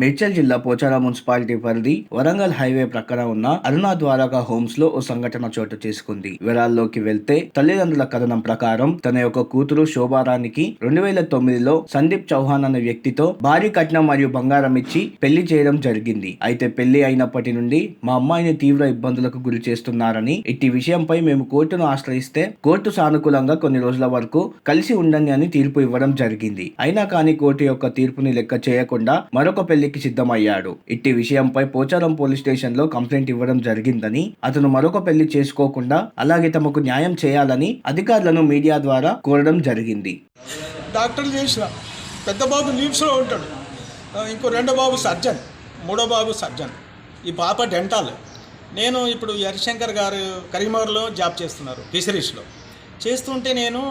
మేడ్చల్ జిల్లా పోచారం మున్సిపాలిటీ పరిధి వరంగల్ హైవే ప్రక్కన ఉన్న అరుణా ద్వారకా హోమ్స్లో ఓ సంఘటన చోటు చేసుకుంది. వివరాల్లోకి వెళ్తే తల్లిదండ్రుల కథనం ప్రకారం తన యొక్క కూతురు శోభారానికి రెండు వేల తొమ్మిదిలో సందీప్ చౌహాన్ అనే వ్యక్తితో భారీ కట్నం మరియు బంగారం ఇచ్చి పెళ్ళి చేయడం జరిగింది. అయితే పెళ్ళి అయినప్పటి నుండి మా అమ్మాయిని తీవ్ర ఇబ్బందులకు గురి చేస్తున్నారని ఇట్టి విషయంపై మేము కోర్టును ఆశ్రయిస్తే కోర్టు సానుకూలంగా కొన్ని రోజుల వరకు కలిసి ఉండండి అని తీర్పు ఇవ్వడం జరిగింది. అయినా కానీ కోర్టు యొక్క తీర్పుని లెక్క చేయకుండా మరొక పెళ్ళి పెళ్ళికి సిద్ధమయ్యాడు. ఇట్టి విషయంపై పోచారం పోలీస్ స్టేషన్లో కంప్లైంట్ ఇవ్వడం జరిగిందని అతను మరొక పెళ్ళి చేసుకోకుండా అలాగే తమకు న్యాయం చేయాలని అధికారులను మీడియా ద్వారా కోరడం జరిగింది. డాక్టర్ చేసిన పెద్ద బాబు లీవ్స్లో ఉంటాడు. ఇంకో రెండో బాబు సర్జన్ మూడో బాబు సర్జన్. ఈ పాప డెంటాల్. నేను ఇప్పుడు హరిశంకర్ గారు కరీంనగర్లో జాబ్ చేస్తున్నారు ఫిషరీస్లో. చేస్తుంటే నేను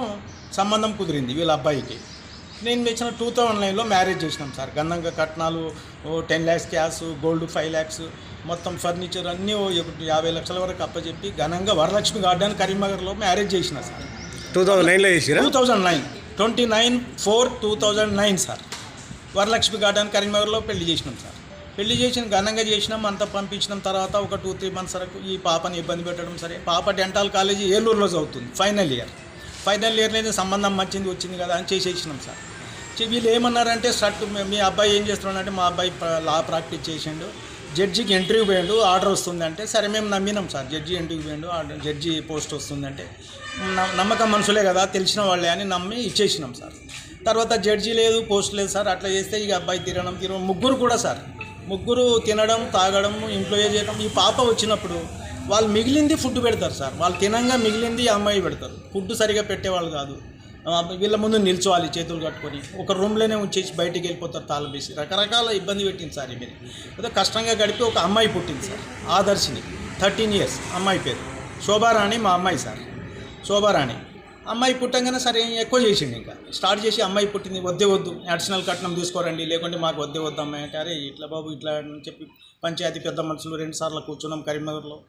సంబంధం కుదిరింది వీళ్ళ అబ్బాయికి. నేను తెచ్చిన టూ థౌజండ్ నైన్లో మ్యారేజ్ చేసినాం సార్. గంధంగా కట్నాలు ten lakhs cash gold five lakhs మొత్తం ఫర్నిచర్ అన్నీ యాభై లక్షల వరకు అప్పచెప్పి ఘనంగా వరలక్ష్మి గార్డెన్ కరీంనగర్లో మ్యారేజ్ చేసిన సార్. టూ థౌజండ్ నైన్లో చేసిరా? Two thousand nine. Twenty nine four two thousand nine sir. Varalakshmi garden కరీంనగర్లో పెళ్ళి చేసినాం సార్. పెళ్ళి చేసిన ఘనంగా చేసినాం అంతా పంపించినాం తర్వాత ఒక టూ త్రీ మంత్స్ వరకు ఈ పాపని ఇబ్బంది పెట్టడం సరే. పాప డెంటల్ కాలేజీ ఏలూరులో చదువుతుంది ఫైనల్ ఇయర్. ఫైనల్ ఇయర్లోనే సంబంధం మంచిది వచ్చింది కదా అని చేసేసినాం సార్. వీళ్ళు ఏమన్నారంటే సట్ మీ అబ్బాయి ఏం చేస్తున్నాడంటే మా అబ్బాయి లా ప్రాక్టీస్ చేసిండు. జడ్జికి ఇంటర్వ్యూ పోయిండు ఆర్డర్ వస్తుందంటే సరే మేము నమ్మినాం సార్ జడ్జి ఇంటర్వ్యూ పోయిండు ఆర్డర్ జడ్జి పోస్ట్ వస్తుందంటే. నమ్మకం మనుషులే కదా తెలిసిన వాళ్ళే అని నమ్మి ఇచ్చేసినాం సార్. తర్వాత జడ్జి లేదు పోస్ట్ లేదు సార్ అట్లా చేస్తే ఇక అబ్బాయి తినడం తినడం ముగ్గురు కూడా సార్. ముగ్గురు తినడం తాగడం ఇంట్లో ఏ చేయడం ఈ పాప వచ్చినప్పుడు వాళ్ళు మిగిలింది ఫుడ్ పెడతారు సార్. వాళ్ళు తినంగా మిగిలింది అమ్మాయి పెడతారు. ఫుడ్ సరిగా పెట్టేవాళ్ళు కాదు. వీళ్ళ ముందు నిల్చోవాలి చేతులు కట్టుకొని. ఒక రూమ్లోనే ఉంచేసి బయటికి వెళ్ళిపోతారు తాళం వేసి. రకరకాల ఇబ్బంది పెట్టింది సార్ మీరు ఏదో కష్టంగా గడిపి ఒక అమ్మాయి పుట్టింది సార్ ఆదర్శిని. థర్టీన్ ఇయర్స్ అమ్మాయి పేరు. శోభారాణి మా అమ్మాయి సార్. శోభారాణి. అమ్మాయి పుట్టంగానే సరే ఎక్కువ చేసిండు ఇంకా. స్టార్ట్ చేసి అమ్మాయి పుట్టింది వద్దే వద్దు అడిషనల్ కట్నం తీసుకోరండి లేకుంటే మాకు వద్దే వద్దు అమ్మాయి అంటే అరే ఇట్లా బాబు ఇట్లా అని చెప్పి పంచాయతీ పెద్ద మనుషులు రెండు సార్లు కూర్చున్నాం కరీంనగర్లో.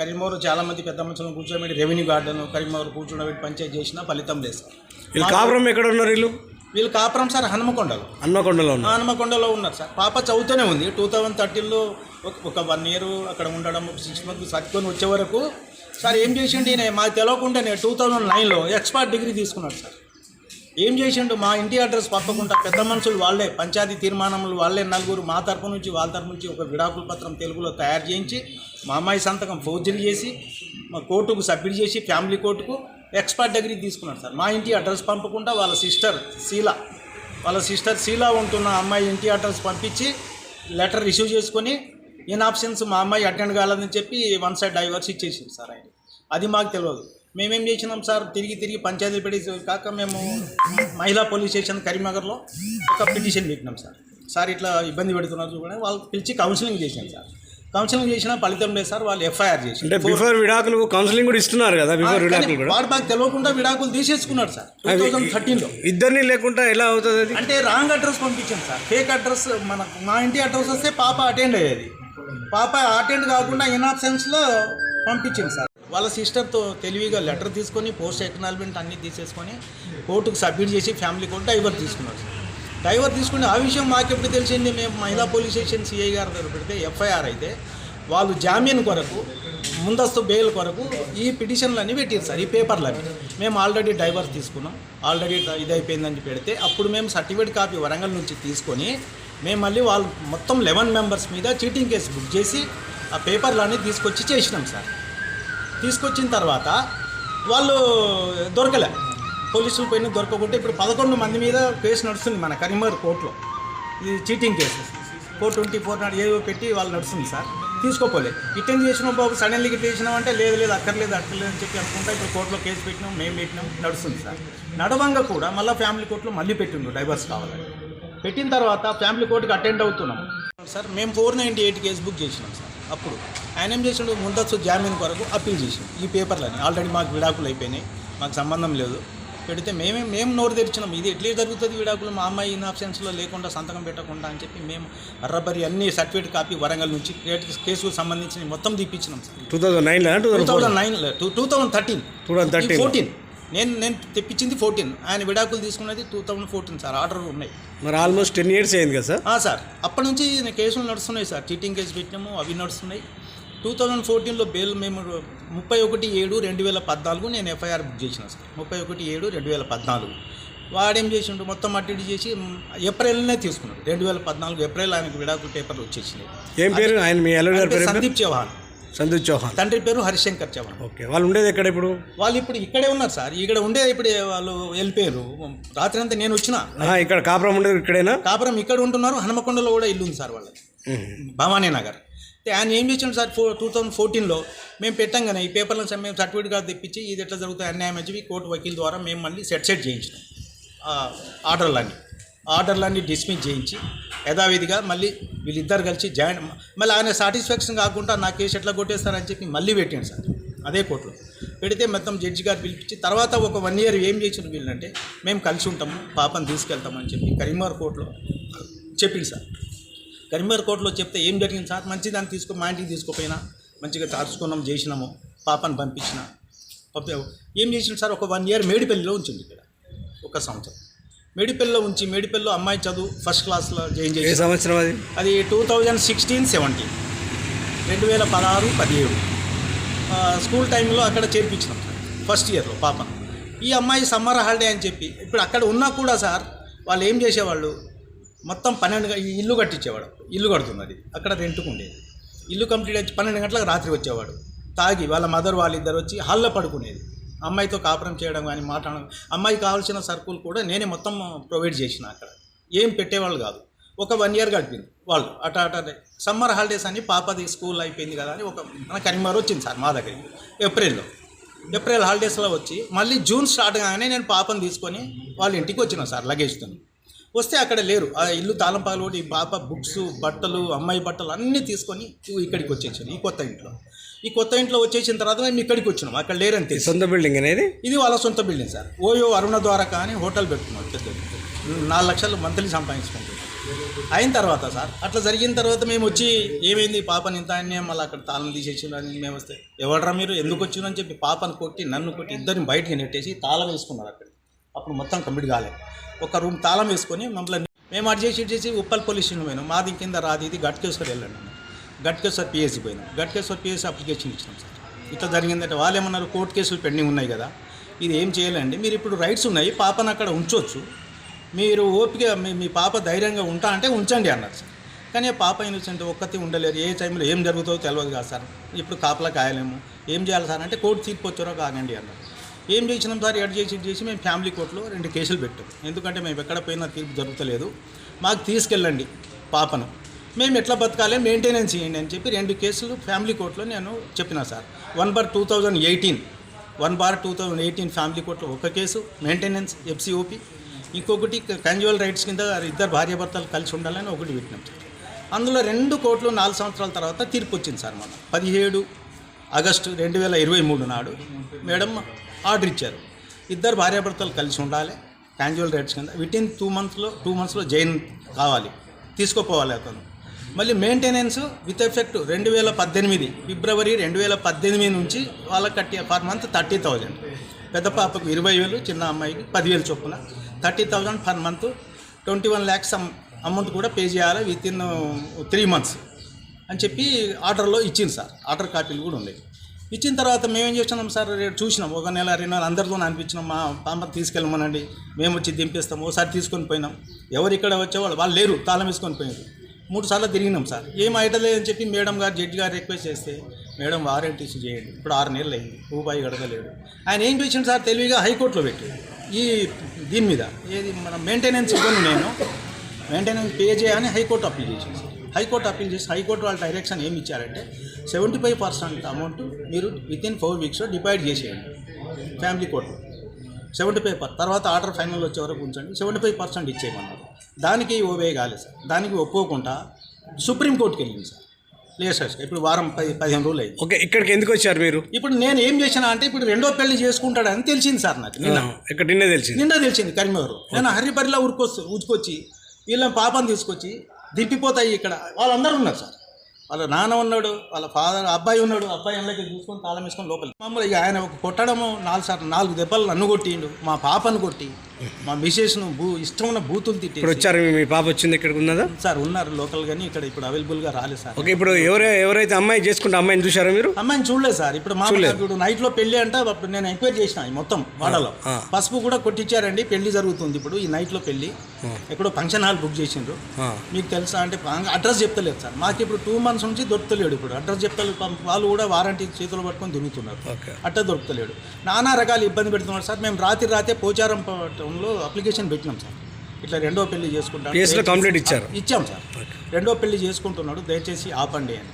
కరీంనగర్ చాలామంది పెద్ద మనుషులను కూర్చోబెట్టి రెవెన్యూ గార్డెన్ కరీంనగర్ కూర్చోబెట్టి పంచాయతీ చేసినా ఫలితం లేదు సార్. వీళ్ళు కాపురం ఎక్కడ ఉన్నారు వీళ్ళు? వీళ్ళు కాపురం సార్ హనుమకొండలో. హన్మకొండలో ఉన్నారు. హనుమకొండలో ఉన్నారు సార్. పాప చదువుతూనే ఉంది. టూ థౌజండ్ థర్టీన్లో ఒక వన్ ఇయర్ అక్కడ ఉండడం ఒక సిక్స్ మంత్స్ సర్దుకొని వచ్చే వరకు సార్ ఏం చేసిండు ఈయన? మాకు తెలియకుండానే టూ థౌజండ్ నైన్లో ఎక్స్పర్ట్ డిగ్రీ తీసుకున్నాడు సార్. ఏం చేసిండు? మా ఇంటి అడ్రస్ పంపకుండా పెద్ద మనుషులు వాళ్ళే పంచాయతీ తీర్మానములు వాళ్ళే నలుగురు మా తరపు నుంచి వాళ్ళ తరపు నుంచి ఒక విడాకుల పత్రం తెలుగులో తయారు చేయించి మా అమ్మాయి సంతకం ఫోర్జరీ చేసి మా కోర్టుకు సబ్మిట్ చేసి ఫ్యామిలీ కోర్టుకు ఎక్స్పర్ట్ డిగ్రీ తీసుకున్నాడు సార్. మా ఇంటి అడ్రస్ పంపకుండా వాళ్ళ సిస్టర్ శీల వాళ్ళ సిస్టర్ శీల ఉంటున్న అమ్మాయి ఇంటి అడ్రస్ పంపించి లెటర్ రిసీవ్ చేసుకొని ఇన్ ఆప్షన్స్ మా అమ్మాయి అటెండ్ కాలేదని చెప్పి వన్ సైడ్ డైవర్స్ ఇచ్చేసింది సార్ ఆయన. అది మాకు తెలియదు. మేమేం చేసినాం సార్? తిరిగి తిరిగి పంచాయతీ పెట్టి కాక మేము మహిళా పోలీస్ స్టేషన్ కరీంనగర్లో ఒక పిటిషన్ పెట్టినాం సార్. సార్ ఇట్లా ఇబ్బంది పెడుతున్నారు చూడండి. వాళ్ళు పిలిచి కౌన్సిలింగ్ చేశాను సార్. కౌన్సిలింగ్ చేసినా ఫలితం లేదు సార్ వాళ్ళు ఎఫ్ఐఆర్ చేసి అంటే బిఫోర్ విడాకులు కౌన్సిలింగ్ కూడా ఇస్తున్నారు కదా బిఫోర్ విడాకులు కూడా. వాడు మాకు తెలియకుండా విడాకులు తీసేసుకున్నాడు సార్ టూ థౌజండ్ థర్టీన్లో ఇద్దరిని లేకుండా ఎలా అవుతుంది అది? అంటే రాంగ్ అడ్రస్ పంపించాం సార్ ఫేక్ అడ్రస్ మన మా ఇంటి అడ్రస్ వస్తే పాప అటెండ్ అయ్యేది. పాప అటెండ్ కాకుండా ఇన్ ఆప్షన్స్లో పంపించింది సార్. వాళ్ళ సిస్టర్తో తెలివిగా లెటర్ తీసుకొని పోస్ట్ ఎక్నాలజ్మెంట్ అన్నీ తీసేసుకొని కోర్టుకు సబ్మిట్ చేసి ఫ్యామిలీ కోర్టు డైవర్ తీసుకున్నారు సార్. డైవర్ తీసుకుని ఆ విషయం మాకెప్పుడు తెలిసింది? మేము మహిళా పోలీస్ స్టేషన్ సిఐ గారి దగ్గర పెడితే ఎఫ్ఐఆర్ అయితే వాళ్ళు జామీన్ కొరకు ముందస్తు బెయిల్ కొరకు ఈ పిటిషన్లన్నీ పెట్టారు సార్ ఈ పేపర్లన్నీ. మేము ఆల్రెడీ డైవర్స్ తీసుకున్నాం. ఆల్రెడీ ఇది అయిపోయిందని పెడితే అప్పుడు మేము సర్టిఫికేట్ కాపీ వరంగల్ నుంచి తీసుకొని మేము మళ్ళీ వాళ్ళు మొత్తం లెవెన్ మెంబర్స్ మీద చీటింగ్ కేసు బుక్ చేసి ఆ పేపర్లన్నీ తీసుకొచ్చి చేసినాం సార్. తీసుకొచ్చిన తర్వాత వాళ్ళు దొరకలే. పోలీసులు పోయిన దొరకకుంటే ఇప్పుడు పదకొండు మంది మీద కేసు నడుస్తుంది మన కరీంనగర్ కోర్టులో. ఇది cheating case. Four twenty four not ఏవో పెట్టి వాళ్ళు నడుస్తుంది సార్. తీసుకోపోలేదు ఇటెన్ చేసిన బాబు సడన్లీ ఇట్లా చేసినాం అంటే లేదు లేదు అక్కర్లేదు అక్కర్లేదు అని చెప్పి అనుకుంటా ఇప్పుడు కోర్టులో కేసు పెట్టినాం మేము పెట్టినాం నడుస్తుంది సార్. నడవంగా కూడా మళ్ళీ ఫ్యామిలీ కోర్టులో మళ్ళీ పెట్టిండు డైవర్స్ కావాలని. పెట్టిన తర్వాత ఫ్యామిలీ కోర్టుకి అటెండ్ అవుతున్నాం. సార్ మేము four ninety eight case book చేసినాం సార్ అప్పుడు. ఆయన ఏం చేసిండు ముందస్తు జామీన్ కొరకు అప్పీల్ చేసిండు. ఈ పేపర్లని ఆల్రెడీ మాకు విడాకులు అయిపోయినాయి మాకు సంబంధం లేదు. పెడితే మేమే మేము నోరు తెరిచినాం. ఇది ఎట్లే జరుగుతుంది విడాకులు? మా అమ్మాయి ఇన్ ఆప్షన్స్లో లేకుండా సంతకం పెట్టకుండా అని చెప్పి మేము అర్రబరి అన్ని సర్టిఫికేట్ కాపీ వరంగల్ నుంచి కేసుకు సంబంధించి మొత్తం తీపిచ్చినాం. సార్ టూ థౌజండ్ నైన్లో two two thousand thousand nine two two thousand thirteen. 2013. Fourteen. నేను నేను తెప్పించింది ఫోర్టీన్. ఆయన విడాకులు తీసుకున్నది two thousand fourteen sir. Order ఉన్నాయి. మరి ఆల్మోస్ట్ టెన్ ఇయర్స్ అయింది కదా సార్? సార్. అప్పటి నుంచి కేసులు నడుస్తున్నాయి సార్. చీటింగ్ కేసు పెట్టినాము అవి నడుస్తున్నాయి. టూ థౌజండ్ ఫోర్టీన్లో బెయిల్ మేము ముప్పై ఒకటి ఏడు రెండు వేల పద్నాలుగు నేను ఎఫ్ఐఆర్ బుక్ చేసిన సార్. ముప్పై ఒకటి ఏడు రెండు వేల పద్నాలుగు. వాడేం చేసిండు? మొత్తం అటు చేసి ఏప్రిల్నే తీసుకున్నాడు. రెండు వేల పద్నాలుగు ఏప్రిల్ ఆయనకు విడాకుల పేపర్లు వచ్చేసినాయి. ఏం పేరు? ఆయన మీ? సందీప్ చౌహాన్. సందీప్ చౌహాన్. తండ్రి పేరు హరిశంకర్ చౌహాన్. ఓకే వాళ్ళు ఉండేది ఎక్కడ ఇప్పుడు? వాళ్ళు ఇప్పుడు ఇక్కడే ఉన్నారు సార్. ఇక్కడ ఉండే ఇప్పుడు వాళ్ళు వెళ్ళిపోయారు రాత్రి అంతా నేను వచ్చిన. ఇక్కడ కాపురం ఉండేది ఇక్కడేనా? కాపురం ఇక్కడ ఉంటున్నారు. హనుమకొండలో కూడా ఇల్లు ఉంది సార్ వాళ్ళది. భవానీ నగర్. ఆయన ఏం చేసాడు సార్? ఫోర్ టూ థౌసండ్ ఫోర్టీన్లో మేము పెట్టంగానే ఈ పేపర్లను సార్ మేము సర్టిఫికేట్ కాదు తెప్పించి ఇది ఎట్లా జరుగుతుంది అన్యాయం అని చెప్పి కోర్టు వకీల్ ద్వారా మేము మళ్ళీ సెట్ సెట్ చేయించినాం. ఆర్డర్లన్నీ. ఆర్డర్లన్నీ డిస్మిస్ చేయించి యథావిధిగా మళ్ళీ వీళ్ళిద్దరు కలిసి జాయిన్ మళ్ళీ ఆయన సాటిస్ఫాక్షన్ కాకుండా నా కేసు ఎట్లా కొట్టేస్తారని చెప్పి మళ్ళీ పెట్టాను సార్ అదే కోర్టులో. పెడితే మొత్తం జడ్జి గారు పిలిపించి తర్వాత ఒక వన్ ఇయర్ ఏం చేసిన వీళ్ళంటే మేము కలిసి ఉంటాము పాపని తీసుకెళ్తామని చెప్పి కరీంనగర్ కోర్టులో చెప్పింది సార్. కరీంనగర్ కోర్టులో చెప్తే ఏం జరిగింది సార్? మంచి దాన్ని తీసుకో మా ఇంటికి తీసుకోపోయినా? మంచిగా దాచుకున్నాం చేసినాము. పాపను పంపించిన. పంపి ఏం చేసిన సార్? ఒక వన్ ఇయర్ మేడిపల్లిలో ఉంచింది ఇక్కడ. ఒక సంవత్సరం. మేడిపల్లిలో ఉంచి మేడిపల్లిలో అమ్మాయి చదువు ఫస్ట్ క్లాస్లో జాయిన్ చేసి సంవత్సరం అది? అది టూ థౌజండ్ సిక్స్టీన్ సెవెంటీన్ రెండు వేల పదహారు పదిహేడు. స్కూల్ టైంలో అక్కడ చేర్పించినాం సార్. ఫస్ట్ ఇయర్లో పాపను. ఈ అమ్మాయి సమ్మర్ హాలిడే అని చెప్పి ఇప్పుడు అక్కడ ఉన్నా కూడా సార్ వాళ్ళు ఏం చేసేవాళ్ళు? మొత్తం పన్నెండు ఇల్లు కట్టించేవాడు. ఇల్లు కడుతున్నది. అక్కడ రెంట్కు ఉండేది. ఇల్లు కంప్లీట్ అయ్యి పన్నెండు గంటలకు రాత్రి వచ్చేవాడు. తాగి వాళ్ళ మదర్ వాళ్ళిద్దరు వచ్చి హాల్లో పడుకునేది. అమ్మాయితో కాపురం చేయడం కానీ మాట్లాడడం అమ్మాయి కావాల్సిన సరుకులు కూడా నేనే మొత్తం ప్రొవైడ్ చేసిన అక్కడ. ఏం పెట్టేవాళ్ళు కాదు. ఒక వన్ ఇయర్ గడిపింది వాళ్ళు. అట అట అటే. సమ్మర్ హాలిడేస్ అని పాపది స్కూల్ అయిపోయింది కదా అని ఒక మన కరీంనగర్ వచ్చింది సార్ మా దగ్గరికి. ఏప్రిల్లో. ఏప్రిల్ హాలిడేస్లో వచ్చి మళ్ళీ జూన్ స్టార్ట్ కాగానే నేను పాపను తీసుకొని వాళ్ళ ఇంటికి వచ్చిన సార్ లగేజ్తో వస్తే అక్కడ లేరు. ఆ ఇల్లు తాళం పగలగొట్టి ఈ పాప బుక్స్ బట్టలు అమ్మాయి బట్టలు అన్నీ తీసుకొని ఇక్కడికి వచ్చేసాను ఈ కొత్త ఇంట్లో. ఈ కొత్త ఇంట్లో వచ్చేసిన తర్వాత మేము ఇక్కడికి వచ్చినాం. అక్కడ తెలిసి సొంత బిల్డింగ్ అనేది? ఇది వాళ్ళ సొంత building sir. OYO Aruna Dwaraka అని హోటల్ పెట్టుకున్నాడు పెద్దది నాలుగు లక్షలు మంత్లీ సంపాదించుకుంటాడు అయిన తర్వాత సార్ అట్లా జరిగిన తర్వాత మేము వచ్చి ఏమైంది? పాపని ఇంత అన్యాయం మళ్ళీ అక్కడ తాళం తీసేసి అని మేము వస్తే ఎవడరా మీరు? ఎందుకు వచ్చిందని చెప్పి పాపను కొట్టి నన్ను కొట్టి ఇద్దరిని బయటికి నెట్టేసి తాళం వేసుకున్నారు అక్కడ అప్పుడు మొత్తం కంప్లీట్ కాలేదు. ఒక రూమ్ తాళం వేసుకొని మమ్మల్ని మేము అటు చేసి ఇటు చేసి ఉప్పల్ పోలీస్ స్టేషన్ పోయినాం. మాది కింద రాది ఇది. గట్కేశ్వర్ వెళ్ళండి అన్నారు. గట్కేశ్వర్ పిఎస్సి పోయినాం. గట్కేశ్వర్ పిఎస్సి అప్లికేషన్ ఇచ్చినాం సార్. ఇట్లా జరిగిందంటే వాళ్ళు ఏమన్నారు? కోర్టు కేసులు పెండింగ్ ఉన్నాయి కదా. ఇది ఏం చేయాలండి. మీరు ఇప్పుడు రైట్స్ ఉన్నాయి. పాపను అక్కడ ఉంచవచ్చు మీరు ఓపిక మీ మీ పాప ధైర్యంగా ఉంటా అంటే ఉంచండి అన్నారు సార్. కానీ ఆ పాప ఇన్నోసెంట్ ఒక్కతి ఉండలేరు. ఏ టైంలో ఏం జరుగుతుందో తెలియదు కదా సార్. ఇప్పుడు కాపలా కాయలేము. ఏం చేయాలి సార్ అంటే కోర్టు తీర్పు వచ్చారో కాగండి అన్నారు. ఏం చేసినాం సార్? ఎడ్ చేసి చేసి మేము ఫ్యామిలీ కోర్టులో రెండు కేసులు పెట్టాం. ఎందుకంటే మేము ఎక్కడ పోయినా తీర్పు జరుగుతలేదు. మాకు తీసుకెళ్ళండి పాపను. మేము ఎట్లా బతకాలి? మెయింటెనెన్స్ చేయండి అని చెప్పి రెండు కేసులు ఫ్యామిలీ కోర్టులో నేను చెప్పిన sir. One bar two thousand eighteen one bar two thousand eighteen family కోర్టులో ఒక కేసు మెయింటెనెన్స్ ఎఫ్సిఓపి. ఇంకొకటి కంజువల్ రైట్స్ కింద ఇద్దరు భార్యాభర్తలు కలిసి ఉండాలని ఒకటి పెట్టినాం సార్. అందులో రెండు కోట్లు నాలుగు సంవత్సరాల తర్వాత తీర్పు వచ్చింది సార్ మన పదిహేడు ఆగస్టు రెండు వేల ఇరవై మూడు నాడు. మేడం ఆర్డర్ ఇచ్చారు. ఇద్దరు భార్యాభర్తలు కలిసి ఉండాలి క్యాన్జువల్ రైట్స్ కింద. విత్ ఇన్ టూ మంత్స్లో టూ మంత్స్లో జైన్ కావాలి. తీసుకుపోవాలి అతను. మళ్ళీ మెయింటెనెన్స్ విత్ ఎఫెక్ట్ రెండు వేల పద్దెనిమిది ఫిబ్రవరి రెండు వేల పద్దెనిమిది నుంచి వాళ్ళకి కట్టే పర్ మంత్ థర్టీ థౌజండ్ పెద్ద పాపకు ఇరవై వేలు చిన్న అమ్మాయికి పదివేలు చొప్పున. Thirty thousand per month twenty one lakhs amount కూడా పే చేయాలి విత్ ఇన్ త్రీ మంత్స్ అని చెప్పి ఆర్డర్లో ఇచ్చింది సార్. ఆర్డర్ కాపీలు కూడా ఉండేవి ఇచ్చిన తర్వాత మేమేం చేస్తున్నాం సార్? రేపు చూసినాం. ఒక నెల రెండు నెలలు అందరితో అనిపించినాం. మా పాప తీసుకెళ్ళమనండి. మేము వచ్చి దింపేస్తాం ఒకసారి తీసుకొని పోయినాం. ఎవరు ఇక్కడ వచ్చేవాళ్ళు వాళ్ళు లేరు. తాళం వేసుకొని పోయారు మూడు సార్లు తిరిగినాం సార్. ఏం అని చెప్పి మేడం గారు జడ్జి గారు రిక్వెస్ట్ చేస్తే మేడం వారెంట్ ఇష్యూ చేయండి. ఇప్పుడు ఆరు నెలలు అయింది. రూపాయి గడగలేడు ఆయన ఏం చేసిండు సార్? తెలివిగా హైకోర్టులో పెట్టి ఈ దీని మీద ఏది మన మెయింటెనెన్స్ ఇవ్వను నేను. మెయింటెనెన్స్ పే చేయని హైకోర్టు అప్పీల్ చేసింది సార్. హైకోర్టు అప్పీల్ చేసి హైకోర్టు వాళ్ళ డైరెక్షన్ ఏమి ఇచ్చారంటే సెవెంటీ ఫైవ్ పర్సెంట్ అమౌంట్ మీరు విత్ ఇన్ ఫోర్ వీక్స్లో డిపాజిట్ చేసేయండి ఫ్యామిలీ కోర్టులో. సెవెంటీ ఫైవ్ పర్ తర్వాత ఆర్డర్ ఫైనల్ వచ్చే వరకు ఉంచండి సెవెంటీ ఫైవ్ పర్సెంట్ ఇచ్చేయమన్నారు. దానికి ఓవే కాలేదు సార్ దానికి ఒప్పుకోకుండా సుప్రీంకోర్టుకి వెళ్ళింది సార్. లేదు ఇప్పుడు వారం పది పదిహేను రోజులు అయింది. ఓకే ఇక్కడికి ఎందుకు వచ్చారు మీరు? ఇప్పుడు నేను ఏం చేసినా అంటే ఇప్పుడు రెండో పెళ్ళి చేసుకుంటాడని తెలిసింది సార్ నాకు. నిన్న ఇక్కడ నిన్నే తెలిసింది. నిన్న తెలిసింది కరీంనగర్ నేను హరిబరిలో ఉరుకొస్తూ ఊచుకొచ్చి వీళ్ళని పాపం తీసుకొచ్చి దింపిపోతాయి ఇక్కడ. వాళ్ళందరూ ఉన్నారు సార్. వాళ్ళ నాన్న ఉన్నాడు వాళ్ళ ఫాదర్ అబ్బాయి ఉన్నాడు అబ్బాయి అందులోకి చూసుకొని తాళం వేసుకొని లోపలికి. మమ్మల్ని ఆయన ఒక కొట్టడము నాలుగు సార్లు నాలుగు దెబ్బలు నన్ను కొట్టిండు మా పాపను కొట్టి. మా మిసెస్ను భూ ఇష్టం ఉన్న బూతులు ఇప్పుడు తిట్టి వచ్చారు మీ- పాప వచ్చింది ఇక్కడికి ఉన్నదా? సార్ ఉన్నారు లోకల్ కానీ ఇక్కడ ఇప్పుడు అవైలబుల్గా రాలేదు సార్. ఓకే ఇప్పుడు ఎవరే ఎవరైతే అమ్మాయి చేసుకుంటే అమ్మాయిని చూసారా మీరు? అమ్మాయిని చూడలేదు సార్. ఇప్పుడు మా ఇప్పుడు నైట్లో పెళ్ళి అంటే అప్పుడు నేను ఎంక్వైరీ చేసిన ఈ మొత్తం వాడలో. పసుపు కూడా కొట్టించారండి పెళ్ళి జరుగుతుంది ఇప్పుడు ఈ నైట్లో పెళ్ళి ఎక్కడో ఫంక్షన్ హాల్ బుక్ చేసిండ్రు. మీకు తెలుసా అంటే అడ్రస్ చెప్తలేదు సార్. మాకు ఇప్పుడు టూ మంత్స్ నుంచి దొరుకుతలేడు ఇప్పుడు. అడ్రస్ చెప్తలేదు వాళ్ళు కూడా వారంటీ చేతులు పట్టుకొని ఓకే. అట్ట దొరుకుతలేడు. నానా రకాల ఇబ్బంది పెడుతున్నారు సార్. మేము రాత్రి రాతే పోచారం పట్టణంలో అప్లికేషన్ పెట్టినాం సార్. ఇట్లా రెండో పెళ్ళి చేసుకుంటాం కేసులో కంప్లైంట్ ఇచ్చారు. ఇచ్చాం సార్. రెండో పెళ్ళి చేసుకుంటున్నాడు. దయచేసి ఆపండి అని.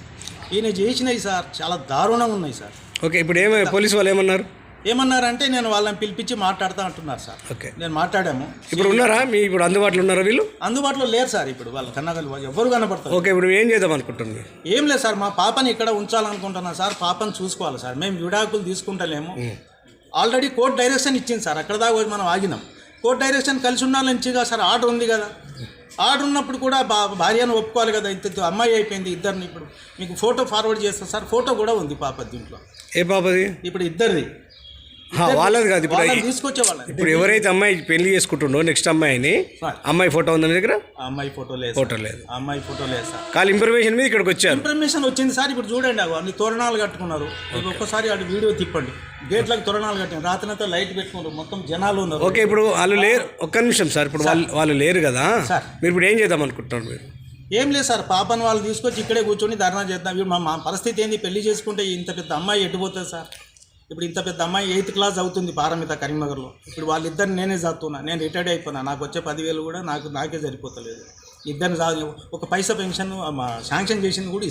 ఈయన చేసినవి సార్ చాలా దారుణంగా ఉన్నాయి సార్. ఓకే ఇప్పుడు ఏమై పోలీసు వాళ్ళు ఏమన్నారు? ఏమన్నారంటే నేను వాళ్ళని పిలిపించి మాట్లాడతా అంటున్నారు సార్. ఓకే. నేను మాట్లాడాము. ఇప్పుడు ఉన్నారా? మీ ఇప్పుడు అందుబాటులో ఉన్నారా వీళ్ళు? అందుబాటులో లేరు సార్ ఇప్పుడు. వాళ్ళ కన్నగలు ఎవరు కనపడతారు. ఓకే ఇప్పుడు ఏం చేద్దాం అనుకుంటుంది ఏం లేదు సార్. మా పాపని ఇక్కడ ఉంచాలనుకుంటున్నా సార్. పాపని చూసుకోవాలి సార్. మేము విడాకులు తీసుకుంటలేము. ఆల్రెడీ కోర్టు డైరెక్షన్ ఇచ్చింది సార్. అక్కడ దాకా మనం ఆగినాం. కోర్టు డైరెక్షన్ కలిసి ఉండాలని ఇచ్చిగా సార్ ఆర్డర్ ఉంది కదా. ఆర్డర్ ఉన్నప్పుడు కూడా బా భార్యను ఒప్పుకోవాలి కదా. ఇంత అమ్మాయి అయిపోయింది ఇద్దరిని ఇప్పుడు. మీకు ఫోటో ఫార్వర్డ్ చేస్తా సార్. ఫోటో కూడా ఉంది పాప దీంట్లో. ఏ పాపది? ఇప్పుడు ఇద్దరిది. వాళ్ళది కాదు ఇప్పుడు వాళ్ళని తీసుకొచ్చే వాళ్ళని ఇప్పుడు ఎవరైతే అమ్మాయి పెళ్ళి చేసుకుంటుండో నెక్స్ట్ అమ్మాయిని. అమ్మాయి ఫోటో ఉందా మీ దగ్గర? అమ్మాయి ఫోటో లేదు ఫోటో. లేదు. అమ్మాయి ఫోటో లేదు సార్. కాల్ ఇన్ఫర్మేషన్ మీద ఇక్కడికి వచ్చారు. ఇన్ఫర్మేషన్ వచ్చింది సార్. ఇప్పుడు చూడండి అవి అన్ని తోరణాలు కట్టుకున్నారు. ఒక్కసారి అటు వీడియో తిప్పండి. గేట్లకు తోరణాలు కట్టారు రాత్రినంతా లైట్ పెట్టుకున్నారు. మొత్తం జనాలు ఉన్నారు. ఓకే ఇప్పుడు వాళ్ళు లేరు. ఒక్క నిమిషం సార్. ఇప్పుడు వాళ్ళు వాళ్ళు లేరు కదా. సార్. మీరు ఇప్పుడు ఏం చేద్దాం అనుకుంటున్నారు మీరు? ఏం లేదు సార్. పాపను వాళ్ళు తీసుకొచ్చి ఇక్కడే కూర్చొని ధర్నా చేద్దాం. మా పరిస్థితి ఏంది? పెళ్ళి చేసుకుంటే ఇంత పెద్ద అమ్మాయి ఎట్టుపోతుంది సార్? ఇప్పుడు ఇంత పెద్ద అమ్మాయి ఎయిత్ క్లాస్ అవుతుంది పారమిత కరీంనగర్లో. ఇప్పుడు వాళ్ళిద్దరిని నేనే చదువుతున్నా నేను రిటైర్డ్ అయిపోయినా నాకు వచ్చే పదివేలు కూడా నాకు నాకే సరిపోతలేదు. ఇద్దరిని చదివి ఒక పైసా పెన్షన్ శాంక్షన్ చేసింది కూడా